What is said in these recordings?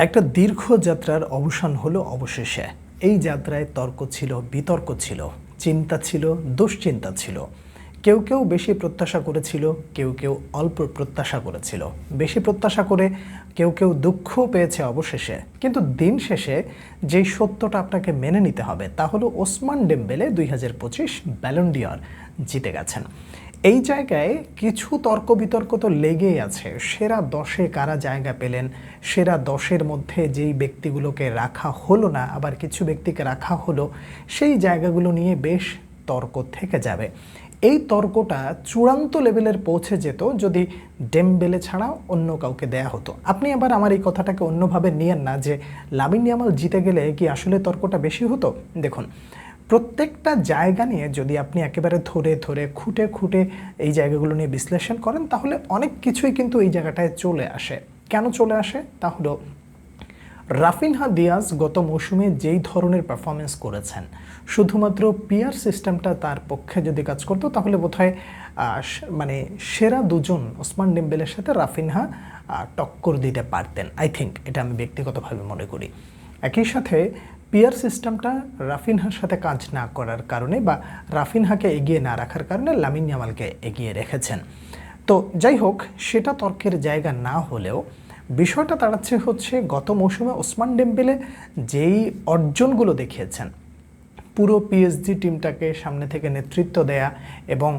একটা দীর্ঘ যাত্রার অবসান হলো অবশেষে। এই যাত্রায় তর্ক ছিল, বিতর্ক ছিল, চিন্তা ছিল, দুশ্চিন্তা ছিল। কেউ কেউ বেশি প্রত্যাশা করেছিল, কেউ কেউ অল্প প্রত্যাশা করেছিল। বেশি প্রত্যাশা করে কেউ কেউ দুঃখ পেয়েছে অবশেষে। কিন্তু দিন শেষে যেই সত্যটা আপনাকে মেনে নিতে হবে, তা হলো ওসমান ডেম্বেলে দুই হাজার পঁচিশ ব্যালন্ডিয়র জিতে গেছেন। এই জায়গায় কিছু তর্ক বিতর্ক তো লেগেই আছে। সেরা দশে কারা জায়গা পেলেন? সেরা দশের মধ্যে যেই ব্যক্তিগুলোকে রাখা হলো না, আবার কিছু ব্যক্তিকে রাখা হলো, সেই জায়গাগুলো নিয়ে বেশ তর্ক থেকে যাবে। এই তর্কটা চূড়ান্ত লেভেলের পৌঁছে যেত যদি ডেমবেলে ছাড়া অন্য কাউকে দেয়া হতো। আপনি আবার আমার এই কথাটাকে অন্যভাবে নিয়েন না যে লামিন ইয়ামাল জিতে গেলে কি আসলে তর্কটা বেশি হতো? দেখুন প্রত্যেকটা জায়গা নিয়ে যদি আপনি একেবারে ধরে ধরে খুঁটে খুঁটে এই জায়গাগুলো নিয়ে বিশ্লেষণ করেন, তাহলে অনেক কিছুই কিন্তু এই জায়গাটায় চলে আসে। কেন চলে আসে? তা হলো রাফিনহা দিয়াজ গত মৌসুমে যেই ধরনের পারফরমেন্স করেছেন, শুধুমাত্র পিয়ার সিস্টেমটা তার পক্ষে যদি কাজ করতো, তাহলে বোধহয় মানে সেরা দুজন ওসমান ডেম্বেলের সাথে রাফিনহা টক্কর দিতে পারতেন। আই থিঙ্ক এটা আমি ব্যক্তিগতভাবে মনে করি। একই সাথে পিয়ার সিস্টেমটা রাফিনহার সাথে কাজ না করার কারণে বা রাফিনহাকে এগিয়ে না রাখার কারণে লামিন ইয়ামালকে এগিয়ে রেখেছেন। তো যাই হোক, সেটা তর্কের জায়গা না হলেও বিষয়টা দাঁড়াচ্ছে হচ্ছে গত মৌসুমে ওসমান ডেম্বেলে যেই অর্জনগুলো দেখিয়েছেন। পুরো পিএসজি টিমটাকে সামনে থেকে নেতৃত্ব দেয়া এবং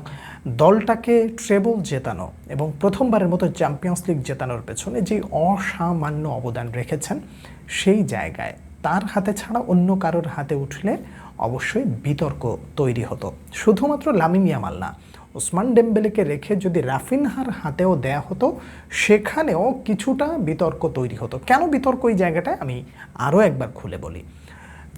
দলটাকে ট্রেবল জেতানো এবং প্রথমবারের মতো চ্যাম্পিয়ন্স লিগ জেতানোর পেছনে যে অসামান্য অবদান রেখেছেন, সেই জায়গায় তার হাতে ছাড়া অন্য কারোর হাতে উঠলে অবশ্যই বিতর্ক তৈরি হতো। শুধুমাত্র লামিন ইয়ামাল না, ওসমান ডেম্বেলেকে রেখে যদি রাফিনহার হাতেও দেয়া হতো, সেখানেও কিছুটা বিতর্ক তৈরি হতো। কেন বিতর্ক এই জায়গাটায়? আমি আরও একবার খুলে বলি।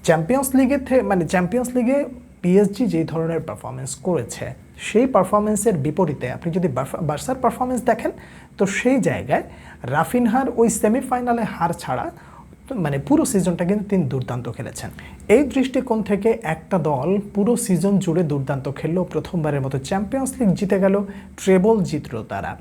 চ্যাম্পিয়ন্স থেকে মানে চ্যাম্পিয়ন্স লিগে পিএসজি যেই ধরনের পারফরমেন্স করেছে, সেই পারফরমেন্সের বিপরীতে আপনি যদি বার্সার পারফরমেন্স দেখেন, তো সেই জায়গায় রাফিনহার ওই সেমিফাইনালে হার ছাড়া মানে পুরো সিজনটা কিন্তু তিনি দুর্দান্ত খেলেছেন। এই দৃষ্টিকোণ থেকে একটা দল পুরো সিজন জুড়ে দুর্দান্ত খেললো, প্রথমবারের মতো চ্যাম্পিয়ন্স লিগ জিতে গেল ট্রেবল জিতল তারা।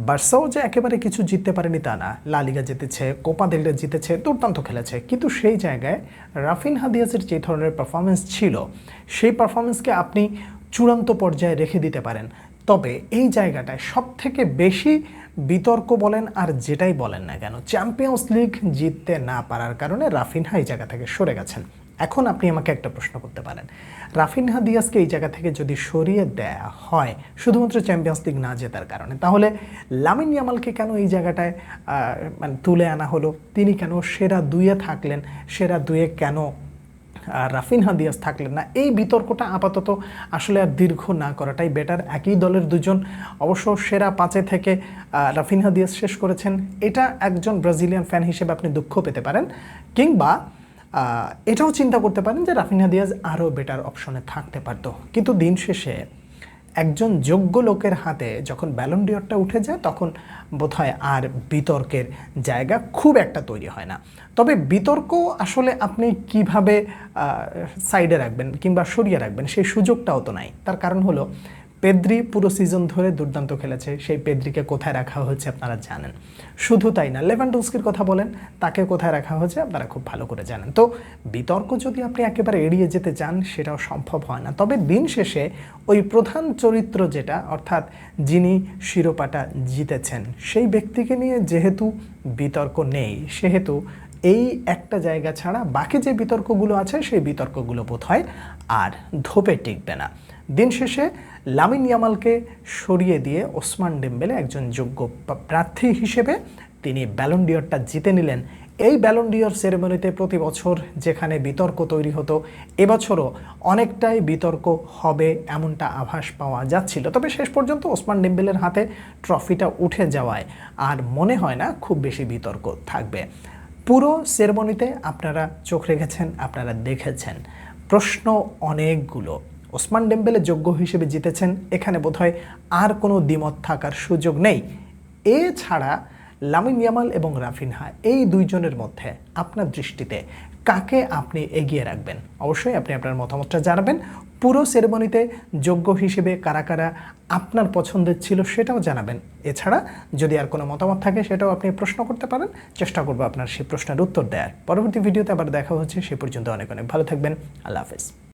বার্সাও যে একেবারে কিছু জিততে পারেনি তা না লালিগা জিতেছে, কোপা দেলরে জিতেছে, দুর্দান্ত খেলেছে। কিন্তু সেই জায়গায় রাফিন হাদিয়াসের যে ধরনের পারফরমেন্স ছিল, সেই পারফরমেন্সকে আপনি চূড়ান্ত পর্যায়ে রেখে দিতে পারেন। তবে এই জায়গাটায় সব থেকে বেশি বিতর্ক বলেন আর যেটাই বলেন না কেন চ্যাম্পিয়ন্স লিগ জিততে না পারার কারণে রাফিনহা এই জায়গা থেকে সরে গেছেন। এখন আপনি আমাকে একটা প্রশ্ন করতে পারেন, রাফিনহা দিয়াসকে এই জায়গা থেকে যদি সরিয়ে দেয়া হয়, শুধুমাত্র চ্যাম্পিয়ন্স লিগ না জেতার কারণে, তাহলে লামিন ইয়ামালকে কেন এই জায়গাটায় মানে তুলে আনা হলো? তিনি কেন সেরা দুইয়ে থাকলেন? সেরা দুয়ে কেন রাফিনহা দিয়াস থাকলেন না। এই বিতর্কটা আপাতত আসলে আর দীর্ঘ না করাটাই বেটার একই দলের দুজন অবশ্য সেরা পাঁচে থেকে রাফিনহা দিয়াস শেষ করেছেন। এটা একজন ব্রাজিলিয়ান ফ্যান হিসেবে আপনি দুঃখ পেতে পারেন। কিংবা এটাও চিন্তা করতে পারেন যে রাফিনহা দিয়াজ আরও বেটার অপশনে থাকতে পারতো। কিন্তু দিন শেষে একজন যোগ্য লোকের হাতে যখন ব্যালন্ডিয়রটা উঠে যায়, তখন বোধহয় আর বিতর্কের জায়গা খুব একটা তৈরি হয় না। তবে বিতর্ক আসলে আপনি কীভাবে সাইডে রাখবেন কিংবা সরিয়ে রাখবেন সেই সুযোগটাও তো নাই। তার কারণ হলো পেদ্রি পুরো সিজন ধরে দুর্দান্ত খেলেছে। সেই পেদ্রিকে কোথায় রাখা হয়েছে আপনারা জানেন। শুধু তাই না লেভানডোস্কির কথা বলেন, তাকে কোথায় রাখা হয়েছে আপনারা খুব ভালো করে জানেন। তো বিতর্ক যদি আপনি একেবারে এড়িয়ে যেতে চান, সেটাও সম্ভব হয় না। তবে দিন শেষে ওই প্রধান চরিত্র যেটা, অর্থাৎ যিনি শিরোপাটা জিতেছেন, সেই ব্যক্তিকে নিয়ে যেহেতু বিতর্ক নেই, সেহেতু এই একটা জায়গা ছাড়া বাকি যে বিতর্কগুলো আছে, সেই বিতর্কগুলো বোধ হয় আর ধোপে টিকবে না। দিন শেষে লামিন ইয়ামালকে সরিয়ে দিয়ে ওসমান ডেম্বেলে একজন যোগ্য প্রার্থী হিসেবে তিনি ব্যালন্ডিয়রটা জিতে নিলেন। এই ব্যালন্ডিয়র সেরেমনিতে প্রতি বছর যেখানে বিতর্ক তৈরি হতো, এবছরও অনেকটাই বিতর্ক হবে এমনটা আভাস পাওয়া যাচ্ছিল। তবে শেষ পর্যন্ত ওসমান ডেম্বেলের হাতে ট্রফিটা উঠে যাওয়ায় আর মনে হয় না খুব বেশি বিতর্ক থাকবে। পুরো সেরেমনিতে আপনারা চোখ রেখেছেন, আপনারা দেখেছেন। প্রশ্ন অনেকগুলো। ওসমান ডেম্বেলে যোগ্য হিসেবে জিতেছেন, এখানে বোধহয় আর কোনো দ্বিমত থাকার সুযোগ নেই। এছাড়া লামিন ইয়ামাল এবং রাফিনহা এই দুইজনের মধ্যে আপনার দৃষ্টিতে কাকে আপনি এগিয়ে রাখবেন? অবশ্যই আপনি আপনার মতামতটা জানাবেন। পুরো সেরেমনিতে যোগ্য হিসেবে কারা কারা আপনার পছন্দের ছিল সেটাও জানাবেন। এছাড়া যদি আর কোনো মতামত থাকে সেটাও আপনি প্রশ্ন করতে পারেন। চেষ্টা করব আপনার সেই প্রশ্নের উত্তর দেওয়ার পরবর্তী ভিডিওতে আবার দেখা হচ্ছে, সে পর্যন্ত অনেক অনেক ভালো থাকবেন। আল্লাহ হাফেজ।